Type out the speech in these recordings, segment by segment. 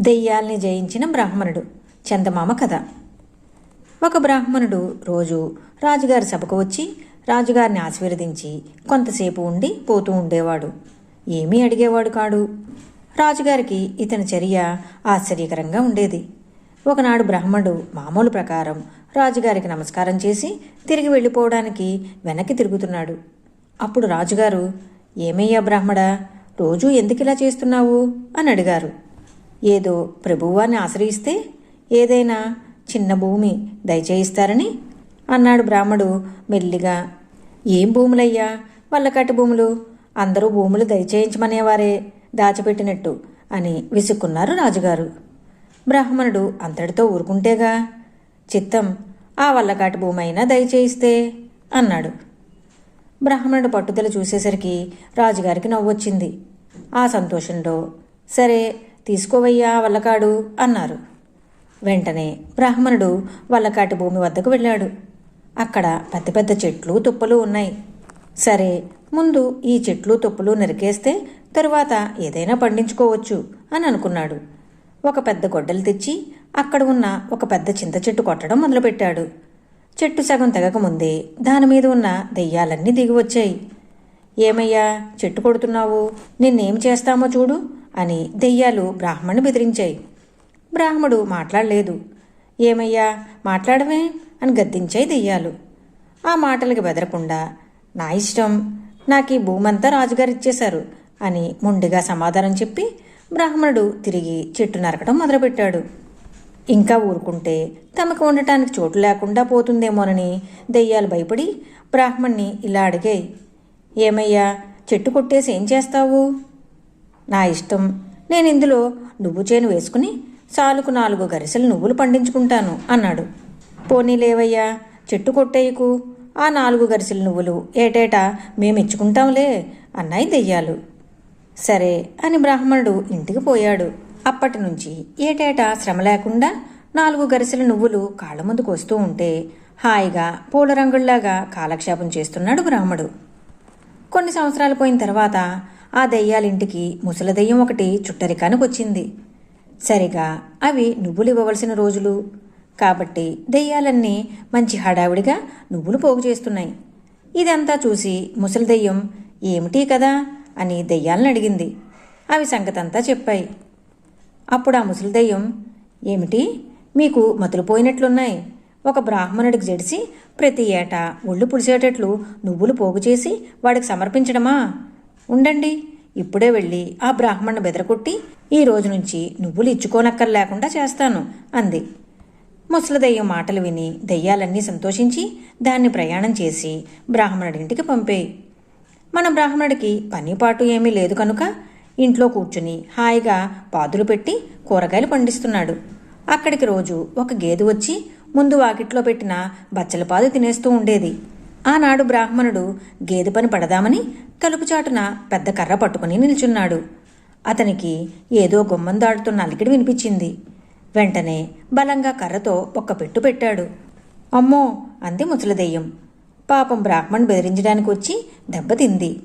దెయ్యాల్ని జయించిన బ్రాహ్మణుడు. చందమామ కథ. ఒక బ్రాహ్మణుడు రోజు రాజుగారి సభకు వచ్చి రాజుగారిని ఆశీర్వదించి కొంతసేపు ఉండి పోతూ ఉండేవాడు. ఏమీ అడిగేవాడు కాడు. రాజుగారికి ఇతని చర్య ఆశ్చర్యకరంగా ఉండేది. ఒకనాడు బ్రాహ్మణుడు మామూలు ప్రకారం రాజుగారికి నమస్కారం చేసి తిరిగి వెళ్ళిపోవడానికి వెనక్కి తిరుగుతున్నాడు. అప్పుడు రాజుగారు ఏమయ్యా బ్రాహ్మడా రోజూ ఎందుకు ఇలా చేస్తున్నావు? అని అడిగారు. ఏదో ప్రభువాన్ని ఆశ్రయిస్తే ఏదైనా చిన్న భూమి దయచేయిస్తారని అన్నాడు బ్రాహ్మడు మెల్లిగా. ఏం భూములయ్యా? వల్లకట్టు భూములు. అందరూ భూములు దయచేయించమనేవారే దాచిపెట్టినట్టు అని విసుక్కున్నారు రాజుగారు. బ్రాహ్మణుడు అంతటితో ఊరుకుంటేగా చిత్తం ఆ వల్లకాటి భూమి అయినా దయచేయిస్తే అన్నాడు. బ్రాహ్మణుడు పట్టుదల చూసేసరికి రాజుగారికి నవ్వొచ్చింది. ఆ సంతోషంలో సరే తీసుకోవయ్యా వల్లకాడు అన్నారు. వెంటనే బ్రాహ్మణుడు వల్లకాటి భూమి వద్దకు వెళ్ళాడు. అక్కడ పెద్ద పెద్ద చెట్లు తుప్పలు ఉన్నాయి. సరే ముందు ఈ చెట్లు తుప్పలు నరికేస్తే తరువాత ఏదైనా పండించుకోవచ్చు అని అనుకున్నాడు. ఒక పెద్ద గొడ్డలు తెచ్చి అక్కడ ఉన్న ఒక పెద్ద చింత చెట్టు కొట్టడం మొదలుపెట్టాడు. చెట్టు సగం తెగకముందే దాని మీద ఉన్న దెయ్యాలన్నీ దిగివచ్చాయి ఏమయ్యా చెట్టు కొడుతున్నావు నిన్నేం చేస్తామో చూడు. అని దెయ్యాలు బ్రాహ్మణ్ణి బెదిరించాయి. బ్రాహ్మడు మాట్లాడలేదు. ఏమయ్యా మాట్లాడమే అని గద్దించాయి దెయ్యాలు. ఆ మాటలకి బెదరకుండా నా ఇష్టం నాకు ఈ భూమంతా రాజుగారు ఇచ్చేశారు అని ముండిగా సమాధానం చెప్పి బ్రాహ్మణుడు తిరిగి చెట్టు నరకడం మొదలుపెట్టాడు. ఇంకా ఊరుకుంటే తమకు ఉండటానికి చోటు లేకుండా పోతుందేమోనని దెయ్యాలు భయపడి బ్రాహ్మణ్ణి ఇలా అడిగాయి. ఏమయ్యా చెట్టు కొట్టేసి ఏం చేస్తావు? నా ఇష్టం. నేను ఇందులో నువ్వు చేను వేసుకుని సాలుకు నాలుగు గరిసెలు నువ్వులు పండించుకుంటాను అన్నాడు. పోనీ లేవయ్యా చెట్టు కొట్టేయకు. ఆ నాలుగు గరిసెలు నువ్వులు ఏటేటా మేమిచ్చుకుంటాంలే అన్నాయి దెయ్యాలు. సరే అని బ్రాహ్మణుడు ఇంటికి పోయాడు. అప్పటి నుంచి ఏటేటా శ్రమ లేకుండా నాలుగు గరిసెల నువ్వులు కాళ్ళ ముందుకు వస్తూ ఉంటే హాయిగా పూల రంగుల్లాగా కాలక్షేపం చేస్తున్నాడు బ్రాహ్మడు. కొన్ని సంవత్సరాలు పోయిన తర్వాత ఆ దెయ్యాలింటికి ముసలి దెయ్యం ఒకటి చుట్టరికానికి వచ్చింది సరిగా అవి నువ్వులు ఇవ్వవలసిన రోజులు. కాబట్టి దెయ్యాలన్నీ మంచి హడావిడిగా నువ్వులు పోగు చేస్తున్నాయి. ఇదంతా చూసి ముసలి దెయ్యం ఏమిటి కదా? అని దెయ్యాలను అడిగింది. అవి సంగతంతా చెప్పాయి. అప్పుడు ఆ ముసలి దెయ్యం ఏమిటి? మీకు మతులుపోయినట్లున్నాయి ఒక బ్రాహ్మణుడికి జడిసి ప్రతి ఏటా ఒళ్ళు పులిసేటట్లు నువ్వులు పోగు చేసి వాడికి సమర్పించడమా? ఉండండి. ఇప్పుడే వెళ్ళి ఆ బ్రాహ్మణ్ణి బెదరకొట్టి ఈ రోజు నుంచి నువ్వులు ఇచ్చుకోనక్కర్ లేకుండా చేస్తాను అంది. ముసలదయ్యం మాటలు విని దెయ్యాలన్నీ సంతోషించి దాన్ని ప్రయాణం చేసి బ్రాహ్మణుడింటికి పంపేయి. మన బ్రాహ్మణుడికి పనిపాటు ఏమీ లేదు కనుక ఇంట్లో కూర్చుని హాయిగా పాదులు పెట్టి కూరగాయలు పండిస్తున్నాడు. అక్కడికి రోజు ఒక గేదె వచ్చి ముందు వాకిట్లో పెట్టిన బచ్చల పాదు తినేస్తూ ఉండేది. ఆనాడు బ్రాహ్మణుడు గేదె పని పడదామని తలుపు చాటున పెద్ద కర్ర పట్టుకుని నిల్చున్నాడు. అతనికి ఏదో గుమ్మం దాడుతున్న అలికిడి వినిపించింది. వెంటనే బలంగా కర్రతో ఒక్క పెట్టు పెట్టాడు. అమ్మో అంది ముసలిదెయ్యం. పాపం బ్రాహ్మణ్ బెదిరించడానికి వచ్చి దెబ్బతింది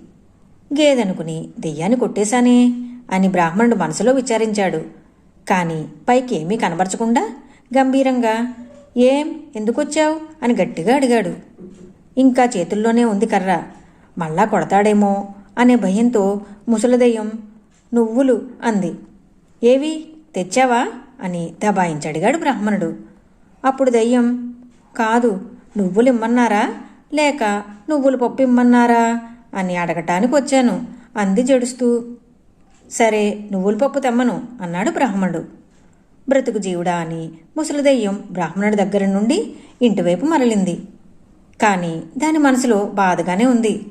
గేదనుకుని దెయ్యాన్ని కొట్టేశానే అని బ్రాహ్మణుడు మనసులో విచారించాడు. కాని పైకి ఏమీ కనబరచకుండా గంభీరంగా ఏం? ఎందుకొచ్చావు? అని గట్టిగా అడిగాడు. ఇంకా చేతుల్లోనే ఉంది కర్ర. మళ్ళా కొడతాడేమో అనే భయంతో ముసలదయ్యం నువ్వులు అంది. ఏవి? తెచ్చావా? అని దబాయించడిగాడు బ్రాహ్మణుడు. అప్పుడు దయ్యం కాదు నువ్వులు ఇమ్మన్నారా లేక నువ్వులు పప్పు ఇమ్మన్నారా అని అడగటానికి వచ్చాను. అంది జడుస్తూ. సరే నువ్వుల పప్పు తెమ్మను అన్నాడు బ్రాహ్మణుడు. బ్రతుకు జీవుడా అని ముసలిదయ్యం బ్రాహ్మణుడి దగ్గర నుండి ఇంటివైపు మరలింది. కానీ దాని మనసులో బాధగానే ఉంది.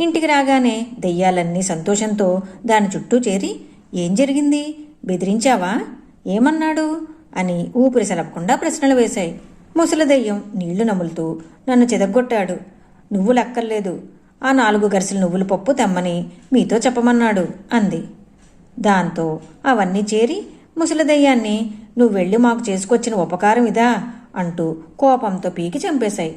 ఇంటికి రాగానే దెయ్యాలన్నీ సంతోషంతో దాని చుట్టూ చేరి ఏం జరిగింది? బెదిరించావా? ఏమన్నాడు? అని ఊపిరి సెలపకుండా ప్రశ్నలు వేశాయి. ముసలి దెయ్యం నీళ్ళు నములుతూ నన్ను చెదగొట్టాడు నువ్వు లెక్కర్లేదు ఆ నాలుగు గరిసెల నువ్వుల పప్పు తెమ్మని మీతో చెప్పమన్నాడు అంది. దాంతో అవన్నీ చేరి ముసలిదయ్యాన్ని నువ్వు వెళ్ళి మాకు చేసుకొచ్చిన ఉపకారం ఇదా అంటూ కోపంతో పీకి చంపేశాయి.